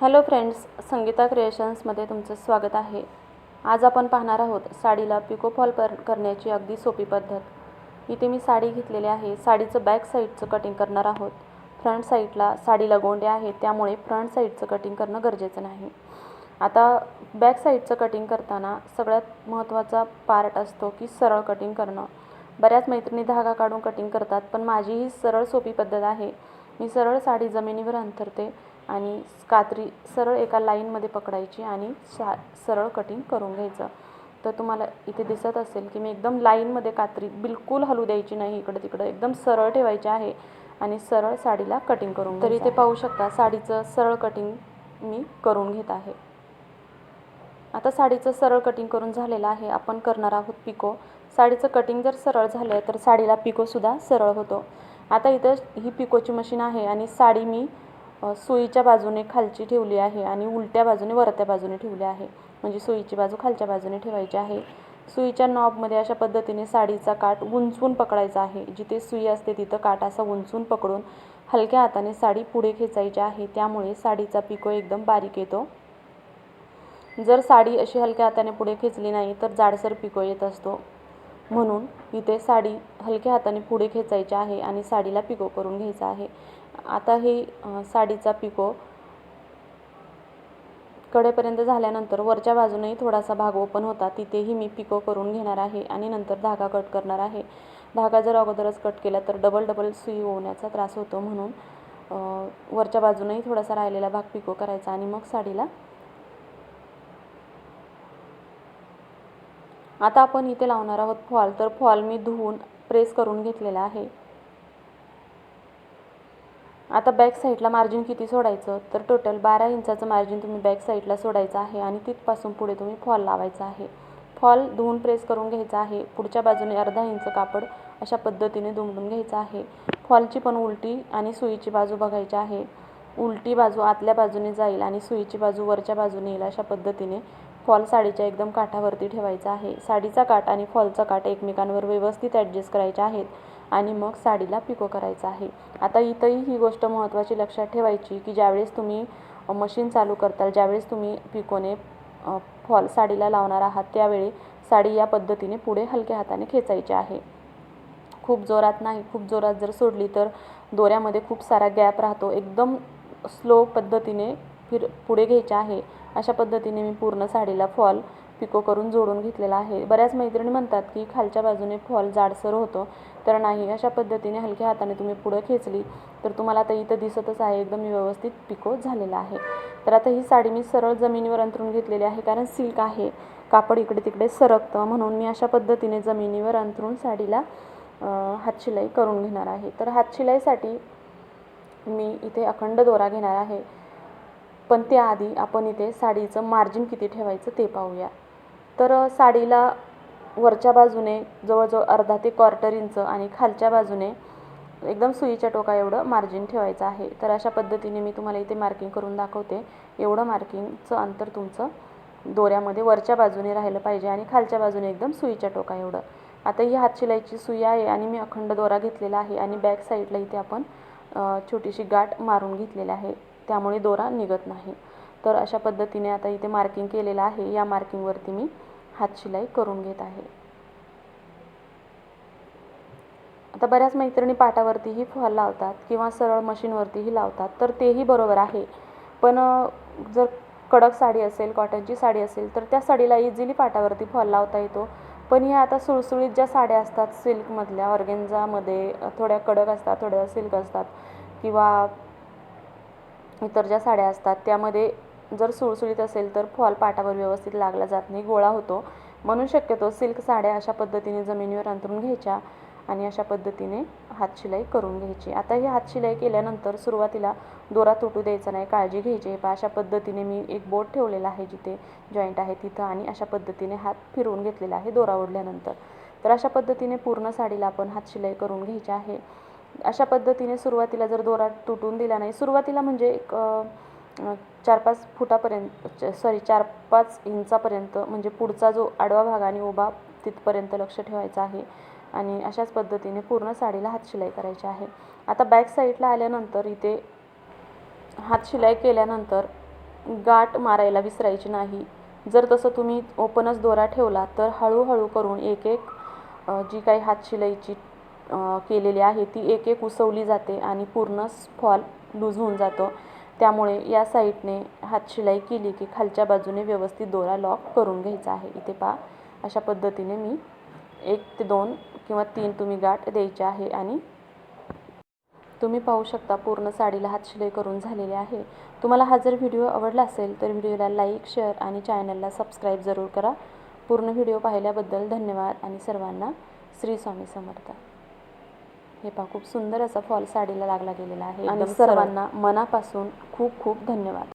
Hello friends Sangeeta क्रिएशन्समध्ये तुमचं स्वागत आहे. आज आपण पाहणार आहोत साडीला पिको फॉल पर करण्याची अगदी सोपी पद्धत. इथे मी साडी घेतलेली आहे. साडीचं बॅक साईडचं कटिंग करणार आहोत. फ्रंट साईडला साडीला गोंडे आहेत त्यामुळे फ्रंट साईडचं कटिंग करणं गरजेचं नाही. आता बॅक साईडचं कटिंग करताना सगळ्यात महत्त्वाचा पार्ट असतो की सरळ कटिंग करणं. बऱ्याच मैत्रिणी धागा काढून कटिंग करतात पण माझी ही सरळ सोपी पद्धत आहे. मी सरळ साडी जमिनीवर अंथरते. आणि कात्री सरळ एका लाईनमध्ये पकडायची आणि शा सरळ कटिंग करून घ्यायचं. तर तुम्हाला इथे दिसत असेल की मी एकदम लाईनमध्ये कात्री बिलकुल हलू द्यायची नाही इकडं तिकडं. एकदम सरळ ठेवायची आहे आणि सरळ साडीला कटिंग करून तर इथे पाहू शकता साडीचं सरळ कटिंग मी करून घेत आहे. आता साडीचं सरळ कटिंग करून झालेलं आहे. आपण करणार आहोत पिको. साडीचं कटिंग जर सरळ झालं तर साडीला पिकोसुद्धा सरळ होतो. आता इथं ही पिकोची मशीन आहे आणि साडी मी सुईच्या बाजूने खालची ठेवली आहे आणि उलट्या बाजूने वरत्या बाजूने ठेवली आहे. म्हणजे सुईची बाजू खालच्या बाजूने ठेवायची आहे. सुईच्या नॉबमध्ये अशा पद्धतीने साडीचा काठ उंचवून पकडायचा आहे. जिथे सुई असते तिथं काठ असा उंचवून पकडून हलक्या हाताने साडी पुढे खेचायची आहे. त्यामुळे साडीचा पिको एकदम बारीक येतो. जर साडी अशी हलक्या हाताने पुढे खेचली नाही तर जाडसर पिको येत असतो. म्हणून इथे साडी हलक्या हाताने पुढे खेचायची आहे आणि साडीला पिको करून घ्यायचा आहे. आता हे साडीचा पिको कडेपर्यंत झाल्यानंतर वरच्या बाजूनेही थोडासा भाग ओपन होता. तिथेही मी पिको करून घेणार आहे आणि नंतर धागा कट करणार आहे. धागा जर अगोदरच कट केला तर डबल डबल सुई होण्याचा त्रास होतो म्हणून वरच्या बाजूनेही थोडासा राहिलेला भाग पिको करायचा आणि मग साडीला आता आपण इथे लावणार आहोत फॉल. तर फॉल मी धुवून प्रेस करून घेतलेला आहे. आता बॅक साईडला मार्जिन किती सोडायचं? तर टोटल बारा इंचाचं मार्जिन तुम्ही बॅक साईडला सोडायचं आहे आणि तिथपासून पुढे तुम्ही फॉल लावायचा आहे. फॉल धुवून प्रेस करून घ्यायचा आहे. पुढच्या बाजूने अर्धा इंच कापड अशा पद्धतीने दुमडून घ्यायचं आहे. फॉलची पण उलटी आणि सुईची बाजू बघायची आहे. उलटी बाजू आतल्या बाजूने जाईल आणि सुईची बाजू वरच्या बाजूने येईल अशा पद्धतीने फॉल साडीच्या एकदम काठावरती ठेवायचा आहे. साडीचा काठ आणि फॉलचा काठ एकमेकांवर व्यवस्थित ॲडजस्ट करायचे आहेत आणि मग साडीला पिको करायचा आहे. आता इथंही ही गोष्ट महत्त्वाची लक्षात ठेवायची की ज्यावेळेस तुम्ही मशीन चालू करताल ज्यावेळेस तुम्ही पिकोने फॉल साडीला लावणार आहात त्यावेळी साडी या पद्धतीने पुढे हलक्या हाताने खेचायची आहे. खूप जोरात नाही खूप जोरात जर सोडली तर दोऱ्यामध्ये खूप सारा गॅप राहतो. एकदम स्लो पद्धतीने फिर पुढे घ्यायचे आहे. अशा पद्धतीने मी पूर्ण साडीला फॉल पिको करून जोडून घेतलेला आहे. बऱ्याच मैत्रिणी म्हणतात की खालच्या बाजूने फॉल जाडसर होतो. तर नाही अशा पद्धतीने हलक्या हाताने तुम्ही पुढं खेचली तर तुम्हाला आता इथं दिसतच आहे एकदम व्यवस्थित पिको झालेला आहे. तर आता ही साडी मी सरळ जमिनीवर अंथरून घेतलेली आहे कारण सिल्क आहे. कापड इकडे तिकडे सरकतं म्हणून मी अशा पद्धतीने जमिनीवर अंथरून साडीला हातशिलाई करून घेणार आहे. तर हातशिलाईसाठी मी इथे अखंड दोरा घेणार आहे. पण त्याआधी आपण इथे साडीचं मार्जिन किती ठेवायचं ते पाहूया. तर साडीला वरच्या बाजूने जवळजवळ अर्धा ते क्वार्टर इंच आणि खालच्या बाजूने एकदम सुईच्या टोका एवढं मार्जिन ठेवायचं आहे. तर अशा पद्धतीने मी तुम्हाला इथे मार्किंग करून दाखवते. एवढं मार्किंगचं अंतर तुमचं दोऱ्यामध्ये वरच्या बाजूने राहिलं पाहिजे आणि खालच्या बाजूने एकदम सुईच्या टोका एवढं. आता ही हातशिलाईची सुई आहे आणि मी अखंड दोरा घेतलेला आहे आणि बॅक साईडला इथे आपण छोटीशी गाठ मारून घेतलेली आहे. त्यामुळे दोरा निघत नाही. तर अशा पद्धतीने आता इथे मार्किंग केलेलं आहे. या मार्किंगवरती मी हातशिलाई करून घेत आहे. आता बऱ्याच मैत्रिणी पाटावरतीही फॉल लावतात किंवा सरळ मशीनवरतीही लावतात. तर तेही बरोबर आहे. पण जर कडक साडी असेल कॉटनची साडी असेल तर त्या साडीला इझिली पाटावरती फॉल लावता येतो. पण ह्या आता सुळसुळीत ज्या साड्या असतात सिल्कमधल्या ऑर्गेन्झामध्ये थोड्या कडक असतात थोड्या सिल्क असतात किंवा इतर ज्या साड्या असतात. त्यामध्ये जर सुळसुळीत असेल तर फॉल पाटावर व्यवस्थित लागला जात नाही गोळा होतो. म्हणून शक्यतो सिल्क साड्या अशा पद्धतीने जमिनीवर अंतरून घ्यायच्या आणि अशा पद्धतीने हातशिलाई करून घ्यायची. आता ही हातशिलाई केल्यानंतर सुरुवातीला दोरा तुटू द्यायचा नाही काळजी घ्यायची. पहा अशा पद्धतीने मी एक बोट ठेवलेला आहे जिथे जॉईंट आहे तिथं आणि अशा पद्धतीने हात फिरवून घेतलेला आहे दोरा ओढल्यानंतर. तर अशा पद्धतीने पूर्ण साडीला आपण हातशिलाई करून घ्यायची आहे. अशा पद्धतीने सुरुवातीला जर दोरा तुटून दिला नाही सुरुवातीला म्हणजे एक चार पाच फुटापर्यंत सॉरी चार पाच इंचापर्यंत म्हणजे पुढचा जो आडवा भाग आणि उभा तिथपर्यंत लक्ष ठेवायचं आहे आणि अशाच पद्धतीने पूर्ण साडीला हातशिलाई करायची आहे. आता बॅक साईडला आल्यानंतर इथे हातशिलाई केल्यानंतर गाठ मारायला विसरायची नाही. जर तसं तुम्ही ओपनच दोरा ठेवला तर हळूहळू करून एक एक जी काही हातशिलाईची शिलाईची केलेली आहे. ती एक एक उसवली जाते आणि पूर्ण फॉल लूज होऊन जातो. त्यामुळे या साईडने हातशिलाई केली की खालच्या बाजूने व्यवस्थित दोरा लॉक करून घ्यायचा आहे. इथे पहा अशा पद्धतीने मी एक ते दोन किंवा तीन तुम्ही गाठ द्यायचे आहे आणि तुम्ही पाहू शकता पूर्ण साडीला हातशिलाई करून झालेली आहे. तुम्हाला हा जर व्हिडिओ आवडला असेल तर व्हिडिओला लाईक शेअर आणि चॅनलला सबस्क्राईब जरूर करा. पूर्ण व्हिडिओ पाहिल्याबद्दल धन्यवाद आणि सर्वांना श्री स्वामी समर्थ. हे पहा खूप सुंदर असा फॉल साडीला लागला गेलेला आहे आणि. सर्वांना मनापासून खूप खूप धन्यवाद